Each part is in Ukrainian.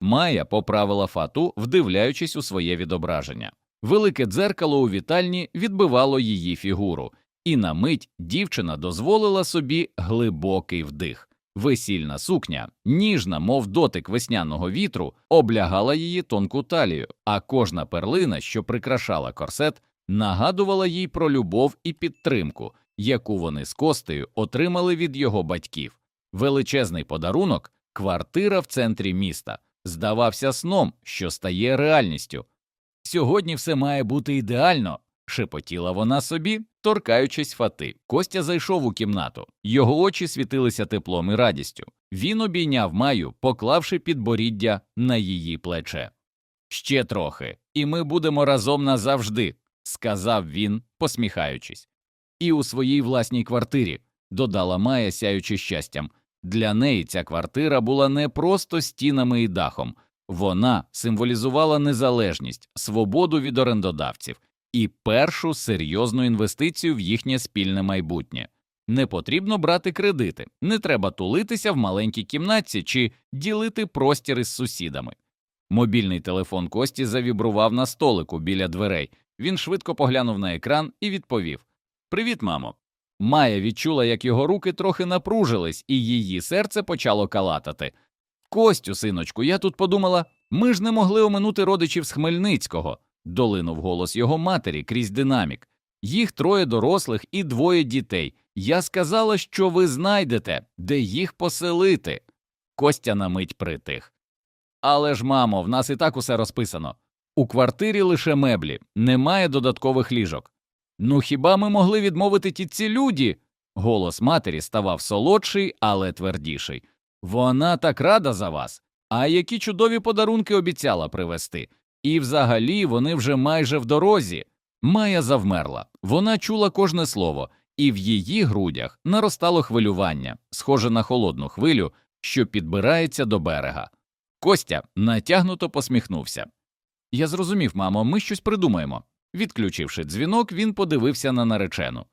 Майя поправила фату, вдивляючись у своє відображення. Велике дзеркало у вітальні відбивало її фігуру, і на мить дівчина дозволила собі глибокий вдих. Весільна сукня, ніжна, мов дотик весняного вітру, облягала її тонку талію, а кожна перлина, що прикрашала корсет, нагадувала їй про любов і підтримку, яку вони з Костею отримали від його батьків. Величезний подарунок, квартира в центрі міста, здавався сном, що стає реальністю. Сьогодні все має бути ідеально, шепотіла вона собі, торкаючись фати. Костя зайшов у кімнату. Його очі світилися теплом і радістю. Він обійняв Маю, поклавши підборіддя на її плече. Ще трохи, і ми будемо разом назавжди, сказав він, посміхаючись. І у своїй власній квартирі, додала Майя, сяючи щастям. Для неї ця квартира була не просто стінами і дахом, вона символізувала незалежність, свободу від орендодавців і першу серйозну інвестицію в їхнє спільне майбутнє. Не потрібно брати кредити, не треба тулитися в маленькій кімнатці чи ділити простір із сусідами. Мобільний телефон Кості завібрував на столику біля дверей. Він швидко поглянув на екран і відповів: Привіт, мамо. Майя відчула, як його руки трохи напружились, і її серце почало калатати. Костю, синочку, я тут подумала, ми ж не могли оминути родичів з Хмельницького, долинув голос його матері крізь динамік. Їх троє дорослих і двоє дітей. Я сказала, що ви знайдете, де їх поселити. Костя на мить притих. Але ж, мамо, в нас і так усе розписано. У квартирі лише меблі, немає додаткових ліжок. Ну хіба ми могли відмовити тітці люді? Голос матері ставав солодший, але твердіший. Вона так рада за вас. А які чудові подарунки обіцяла привезти. І взагалі вони вже майже в дорозі. Майя завмерла. Вона чула кожне слово, і в її грудях наростало хвилювання, схоже на холодну хвилю, що підбирається до берега. Костя натягнуто посміхнувся. Я зрозумів, мамо, ми щось придумаємо. Відключивши дзвінок, він подивився на наречену.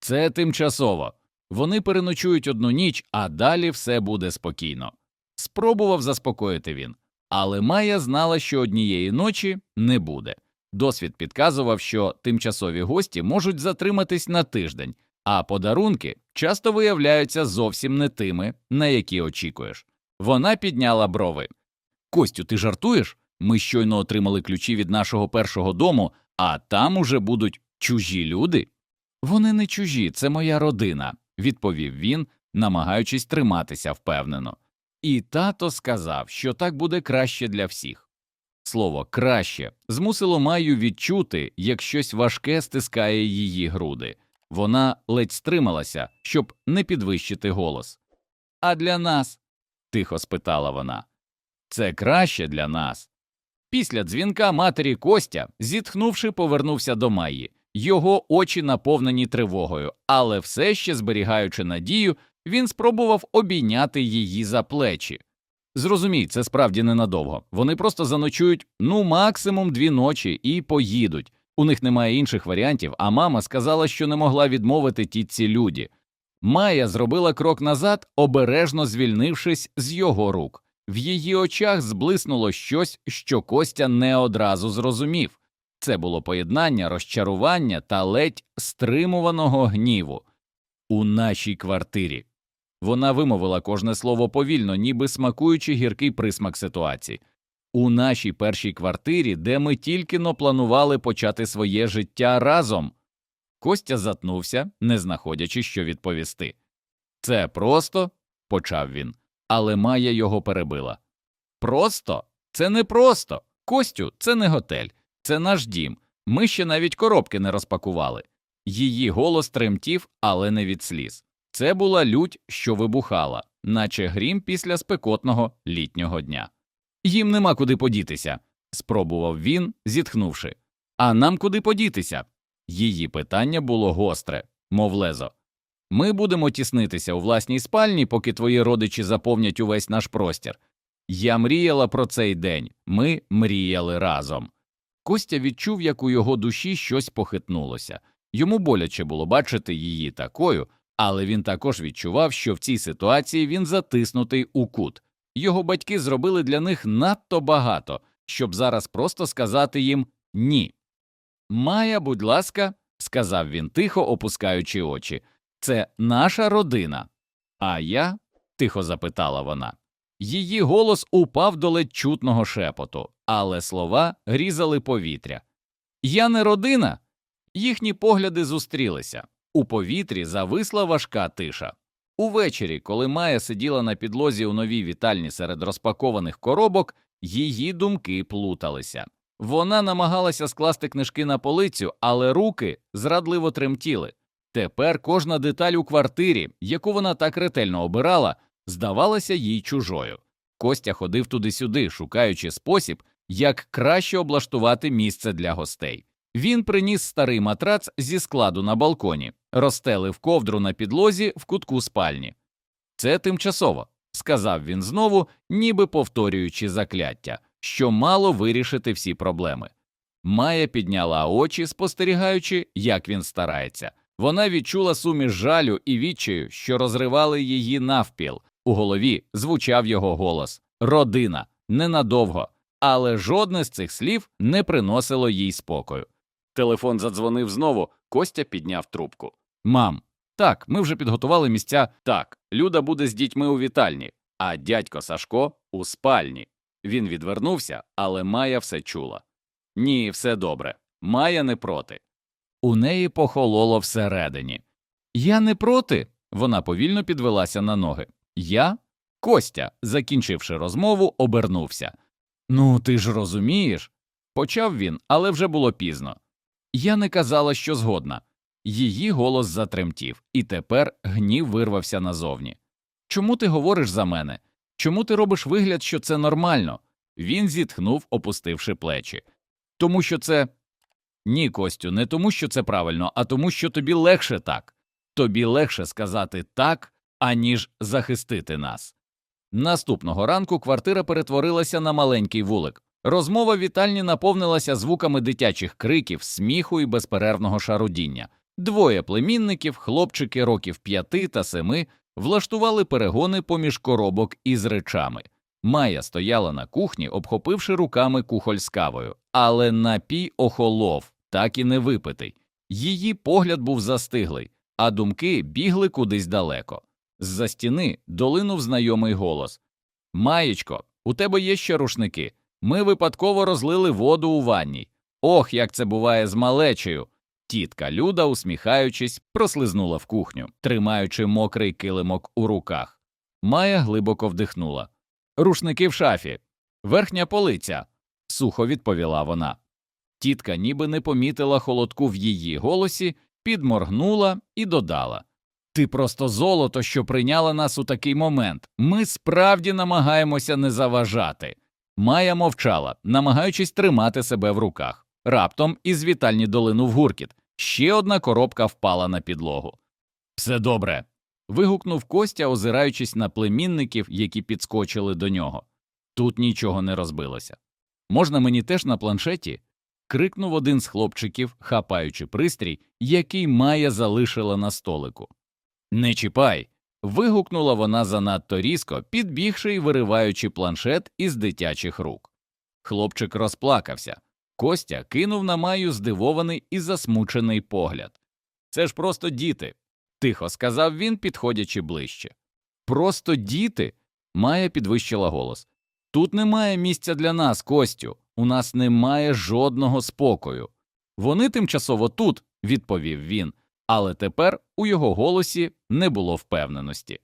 Це тимчасово. Вони переночують одну ніч, а далі все буде спокійно. Спробував заспокоїти він, але Майя знала, що однієї ночі не буде. Досвід підказував, що тимчасові гості можуть затриматись на тиждень, а подарунки часто виявляються зовсім не тими, на які очікуєш. Вона підняла брови. Костю, ти жартуєш? Ми щойно отримали ключі від нашого першого дому, а там уже будуть чужі люди. Вони не чужі, це моя родина, відповів він, намагаючись триматися впевнено. І тато сказав, що так буде краще для всіх. Слово краще змусило Майю відчути, як щось важке стискає її груди. Вона ледь стрималася, щоб не підвищити голос. А для нас? тихо спитала вона. Це краще для нас. Після дзвінка матері Костя, зітхнувши, повернувся до Майї. Його очі наповнені тривогою, але все ще зберігаючи надію, він спробував обійняти її за плечі. Зрозумій, це справді ненадовго. Вони просто заночують ну максимум дві ночі і поїдуть. У них немає інших варіантів, а мама сказала, що не могла відмовити тітці люді. Майя зробила крок назад, обережно звільнившись з його рук. В її очах зблиснуло щось, що Костя не одразу зрозумів. Це було поєднання розчарування та ледь стримуваного гніву. У нашій квартирі. Вона вимовила кожне слово повільно, ніби смакуючи гіркий присмак ситуації. У нашій першій квартирі, де ми тільки но планували почати своє життя разом. Костя затнувся, не знаходячи, що відповісти. Це просто, почав він, але Майя його перебила. Просто? Це не просто. Костю, це не готель, це наш дім. Ми ще навіть коробки не розпакували. Її голос тремтів, але не від сліз. Це була лють, що вибухала, наче грім після спекотного літнього дня. Їм нема куди подітися, спробував він, зітхнувши. А нам куди подітися? Її питання було гостре, мов лезо. Ми будемо тіснитися у власній спальні, поки твої родичі заповнять увесь наш простір. Я мріяла про цей день, ми мріяли разом. Костя відчув, як у його душі щось похитнулося. Йому боляче було бачити її такою, але він також відчував, що в цій ситуації він затиснутий у кут. Його батьки зробили для них надто багато, щоб зараз просто сказати їм ні. Майя, будь ласка, сказав він тихо, опускаючи очі, це наша родина. А я? тихо запитала вона. Її голос упав до ледь чутного шепоту, але слова різали повітря. Я не родина. Їхні погляди зустрілися. У повітрі зависла важка тиша. Увечері, коли Майя сиділа на підлозі у новій вітальні серед розпакованих коробок, її думки плуталися. Вона намагалася скласти книжки на полицю, але руки зрадливо тремтіли. Тепер кожна деталь у квартирі, яку вона так ретельно обирала, здавалася їй чужою. Костя ходив туди-сюди, шукаючи спосіб, як краще облаштувати місце для гостей. Він приніс старий матрац зі складу на балконі, розстелив ковдру на підлозі в кутку спальні. Це тимчасово, сказав він знову, ніби повторюючи закляття, що мало вирішити всі проблеми. Майя підняла очі, спостерігаючи, як він старається. Вона відчула суміш жалю і відчаю, що розривали її навпіл. У голові звучав його голос Родина ненадовго, але жодне з цих слів не приносило їй спокою. Телефон задзвонив знову, Костя підняв трубку. Мам, так, ми вже підготували місця. Так, Люда буде з дітьми у вітальні, а дядько Сашко у спальні. Він відвернувся, але Майя все чула. Ні, все добре. Майя не проти. У неї похололо всередині. Я не проти. Вона повільно підвелася на ноги. Я? Костя, закінчивши розмову, обернувся. Ну, ти ж розумієш. Почав він, але вже було пізно. Я не казала, що згодна. Її голос затремтів, і тепер гнів вирвався назовні. Чому ти говориш за мене? Чому ти робиш вигляд, що це нормально? Він зітхнув, опустивши плечі. Тому що це. Ні, Костю, не тому, що це правильно, а тому, що тобі легше так. Тобі легше сказати так, аніж захистити нас. Наступного ранку квартира перетворилася на маленький вулик. Розмова вітальні наповнилася звуками дитячих криків, сміху і безперервного шарудіння. Двоє племінників, хлопчики років п'яти та семи, влаштували перегони поміж коробок із речами. Майя стояла на кухні, обхопивши руками кухоль з кавою, але напій охолов, так і не випитий. Її погляд був застиглий, а думки бігли кудись далеко. З-за стіни долинув знайомий голос Маєчко, у тебе є ще рушники. Ми випадково розлили воду у ванній. Ох, як це буває з малечею. Тітка Люда, усміхаючись, прослизнула в кухню, тримаючи мокрий килимок у руках. Майя глибоко вдихнула. Рушники в шафі, верхня полиця, сухо відповіла вона. Тітка ніби не помітила холодку в її голосі, підморгнула і додала Ти просто золото, що прийняла нас у такий момент. Ми справді намагаємося не заважати. Майя мовчала, намагаючись тримати себе в руках. Раптом із вітальні долинув гуркіт. Ще одна коробка впала на підлогу. Все добре. Вигукнув Костя, озираючись на племінників, які підскочили до нього. Тут нічого не розбилося. Можна мені теж на планшеті? крикнув один з хлопчиків, хапаючи пристрій, який Майя залишила на столику. Не чіпай. вигукнула вона занадто різко, підбігши й вириваючи планшет із дитячих рук. Хлопчик розплакався. Костя кинув на Маю здивований і засмучений погляд. Це ж просто діти, тихо сказав він, підходячи ближче. Просто діти. Майя підвищила голос. Тут немає місця для нас, Костю. У нас немає жодного спокою. Вони тимчасово тут, відповів він, але тепер у його голосі не було впевненості.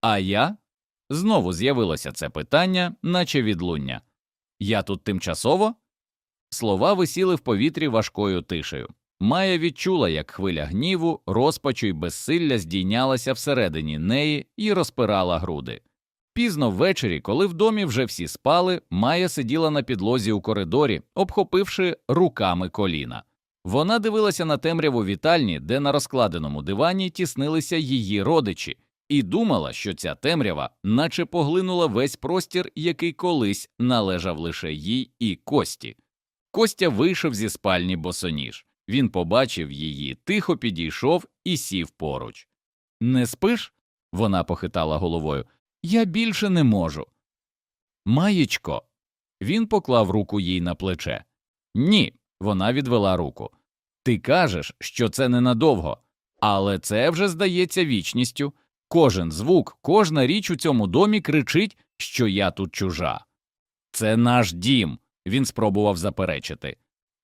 А я? Знову з'явилося це питання, наче відлуння. Я тут тимчасово? Слова висіли в повітрі важкою тишею. Майя відчула, як хвиля гніву, розпачу й безсилля здійнялася всередині неї і розпирала груди. Пізно ввечері, коли в домі вже всі спали, Майя сиділа на підлозі у коридорі, обхопивши руками коліна. Вона дивилася на темряву вітальні, де на розкладеному дивані тіснилися її родичі, і думала, що ця темрява наче поглинула весь простір, який колись належав лише їй і Кості. Костя вийшов зі спальні босоніж. Він побачив її, тихо підійшов і сів поруч. Не спиш? Вона похитала головою. Я більше не можу. Маєчко. Він поклав руку їй на плече. Ні, вона відвела руку. Ти кажеш, що це ненадовго, але це вже здається вічністю. Кожен звук, кожна річ у цьому домі кричить, що я тут чужа. Це наш дім, він спробував заперечити.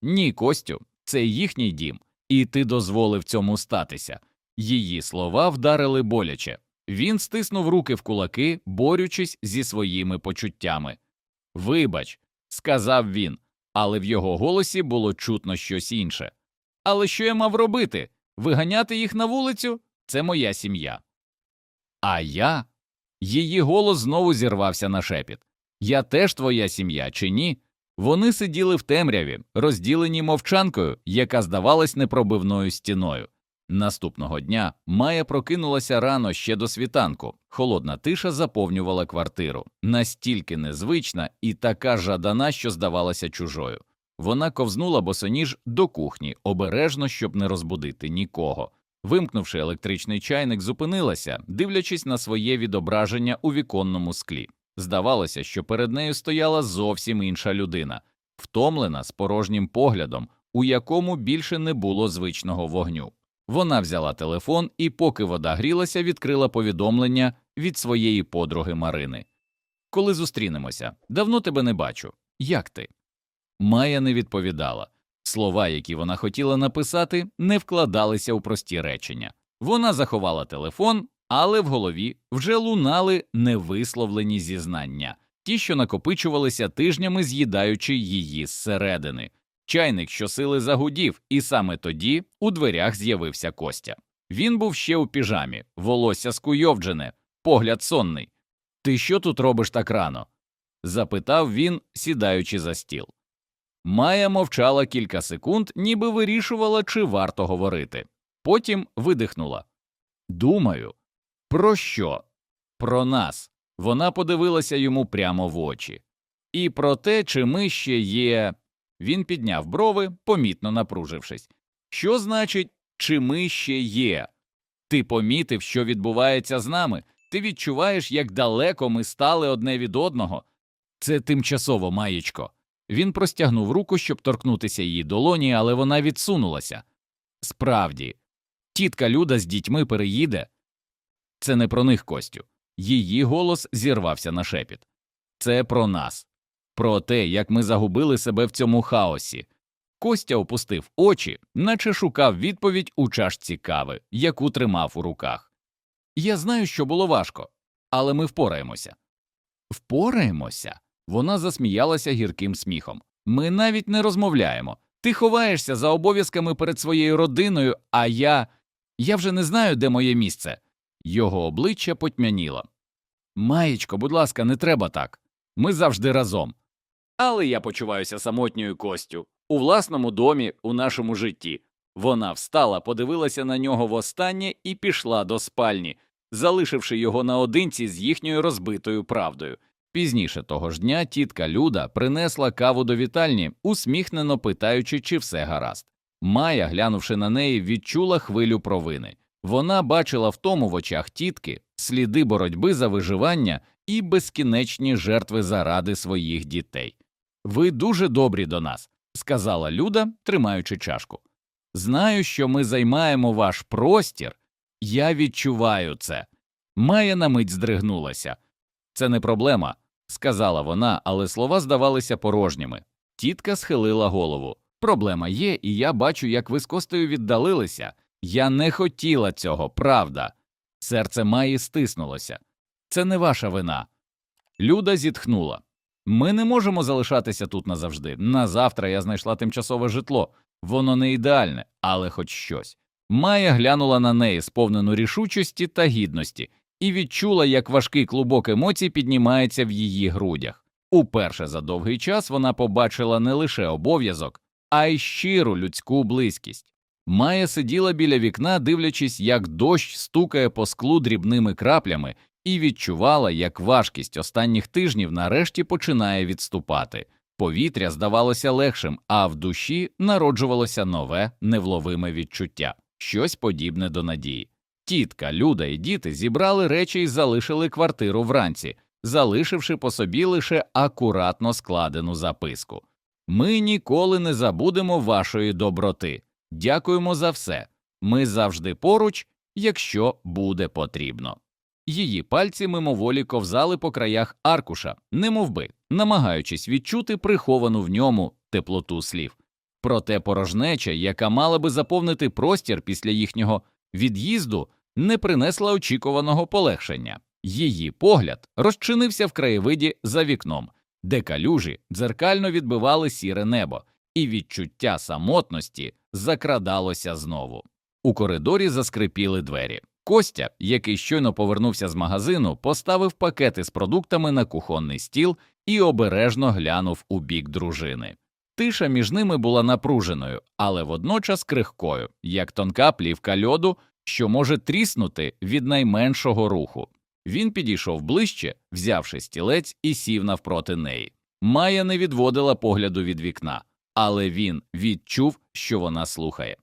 Ні, Костю, це їхній дім, і ти дозволив цьому статися. Її слова вдарили боляче. Він стиснув руки в кулаки, борючись зі своїми почуттями. Вибач, сказав він, але в його голосі було чутно щось інше. Але що я мав робити? Виганяти їх на вулицю? Це моя сім'я. А я. Її голос знову зірвався на шепіт. Я теж твоя сім'я, чи ні? Вони сиділи в темряві, розділені мовчанкою, яка здавалась непробивною стіною. Наступного дня Майя прокинулася рано ще до світанку. Холодна тиша заповнювала квартиру, настільки незвична і така жадана, що здавалася чужою. Вона ковзнула босоніж до кухні, обережно, щоб не розбудити нікого. Вимкнувши електричний чайник, зупинилася, дивлячись на своє відображення у віконному склі. Здавалося, що перед нею стояла зовсім інша людина, втомлена з порожнім поглядом, у якому більше не було звичного вогню. Вона взяла телефон і, поки вода грілася, відкрила повідомлення від своєї подруги Марини. Коли зустрінемося, давно тебе не бачу. Як ти? Майя не відповідала. Слова, які вона хотіла написати, не вкладалися у прості речення. Вона заховала телефон, але в голові вже лунали невисловлені зізнання, ті, що накопичувалися тижнями, з'їдаючи її зсередини. Чайник щосили загудів, і саме тоді у дверях з'явився Костя. Він був ще у піжамі, волосся скуйовджене, погляд сонний. Ти що тут робиш так рано? запитав він, сідаючи за стіл. Майя мовчала кілька секунд, ніби вирішувала, чи варто говорити. Потім видихнула. Думаю, про що? Про нас. Вона подивилася йому прямо в очі. І про те, чи ми ще є. Він підняв брови, помітно напружившись. Що значить, чи ми ще є? Ти помітив, що відбувається з нами, ти відчуваєш, як далеко ми стали одне від одного. Це тимчасово, маєчко. Він простягнув руку, щоб торкнутися її долоні, але вона відсунулася. Справді, тітка Люда з дітьми переїде. Це не про них Костю. Її голос зірвався на шепіт. Це про нас, про те, як ми загубили себе в цьому хаосі. Костя опустив очі, наче шукав відповідь у чашці кави, яку тримав у руках. Я знаю, що було важко, але ми впораємося. Впораємося. Вона засміялася гірким сміхом. Ми навіть не розмовляємо. Ти ховаєшся за обов'язками перед своєю родиною, а я. Я вже не знаю, де моє місце. Його обличчя потьмяніло. Маєчко, будь ласка, не треба так. Ми завжди разом. Але я почуваюся самотньою Костю у власному домі, у нашому житті. Вона встала, подивилася на нього востаннє і пішла до спальні, залишивши його наодинці з їхньою розбитою правдою. Пізніше того ж дня тітка Люда принесла каву до вітальні, усміхнено питаючи, чи все гаразд. Майя, глянувши на неї, відчула хвилю провини. Вона бачила в тому в очах тітки сліди боротьби за виживання і безкінечні жертви заради своїх дітей. Ви дуже добрі до нас, сказала Люда, тримаючи чашку. Знаю, що ми займаємо ваш простір. Я відчуваю це. Майя на мить здригнулася. Це не проблема, сказала вона, але слова здавалися порожніми. Тітка схилила голову. Проблема є, і я бачу, як ви з Костею віддалилися. Я не хотіла цього, правда. Серце Майї стиснулося. Це не ваша вина. Люда зітхнула. Ми не можемо залишатися тут назавжди. На завтра я знайшла тимчасове житло. Воно не ідеальне, але хоч щось. Майя глянула на неї, сповнену рішучості та гідності, і відчула, як важкий клубок емоцій піднімається в її грудях. Уперше за довгий час вона побачила не лише обов'язок, а й щиру людську близькість. Майя сиділа біля вікна, дивлячись, як дощ стукає по склу дрібними краплями, і відчувала, як важкість останніх тижнів нарешті починає відступати. Повітря здавалося легшим, а в душі народжувалося нове невловиме відчуття, щось подібне до надії. Тітка, Люда і діти зібрали речі і залишили квартиру вранці. залишивши по собі лише акуратно складену записку. Ми ніколи не забудемо вашої доброти. Дякуємо за все. Ми завжди поруч, якщо буде потрібно. Її пальці мимоволі ковзали по краях аркуша, немовби, намагаючись відчути приховану в ньому теплоту слів. Проте порожнеча, яка мала би заповнити простір після їхнього від'їзду, не принесла очікуваного полегшення. Її погляд розчинився в краєвиді за вікном, де калюжі дзеркально відбивали сіре небо, і відчуття самотності закрадалося знову. У коридорі заскрипіли двері. Костя, який щойно повернувся з магазину, поставив пакети з продуктами на кухонний стіл і обережно глянув у бік дружини. Тиша між ними була напруженою, але водночас крихкою, як тонка плівка льоду, що може тріснути від найменшого руху. Він підійшов ближче, взявши стілець і сів навпроти неї. Майя не відводила погляду від вікна, але він відчув, що вона слухає.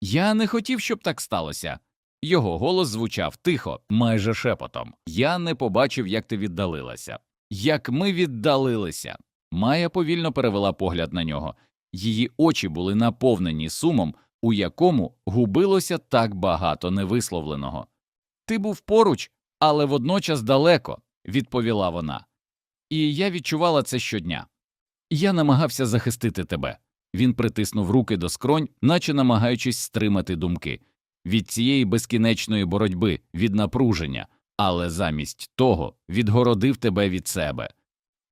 Я не хотів, щоб так сталося. Його голос звучав тихо, майже шепотом. Я не побачив, як ти віддалилася. Як ми віддалилися. Майя повільно перевела погляд на нього. Її очі були наповнені сумом, у якому губилося так багато невисловленого. Ти був поруч, але водночас далеко, відповіла вона. І я відчувала це щодня. Я намагався захистити тебе. Він притиснув руки до скронь, наче намагаючись стримати думки від цієї безкінечної боротьби, від напруження, але замість того відгородив тебе від себе.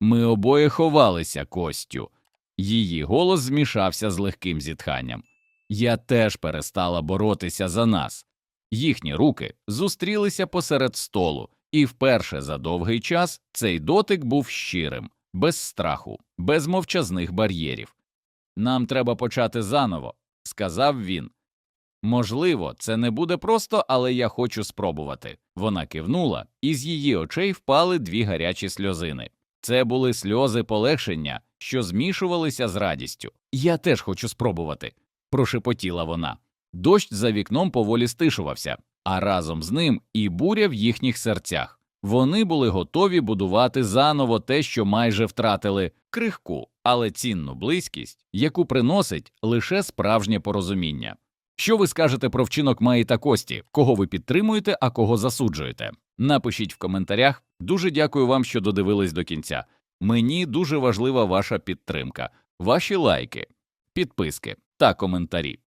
Ми обоє ховалися Костю. Її голос змішався з легким зітханням. Я теж перестала боротися за нас. Їхні руки зустрілися посеред столу, і вперше за довгий час цей дотик був щирим, без страху, без мовчазних бар'єрів. Нам треба почати заново, сказав він. Можливо, це не буде просто, але я хочу спробувати. Вона кивнула, і з її очей впали дві гарячі сльозини. Це були сльози полегшення, що змішувалися з радістю. Я теж хочу спробувати, прошепотіла вона. Дощ за вікном поволі стишувався, а разом з ним і буря в їхніх серцях. Вони були готові будувати заново те, що майже втратили крихку, але цінну близькість, яку приносить лише справжнє порозуміння. Що ви скажете про вчинок Маї та Кості, кого ви підтримуєте, а кого засуджуєте? Напишіть в коментарях. Дуже дякую вам, що додивились до кінця. Мені дуже важлива ваша підтримка, ваші лайки, підписки та коментарі.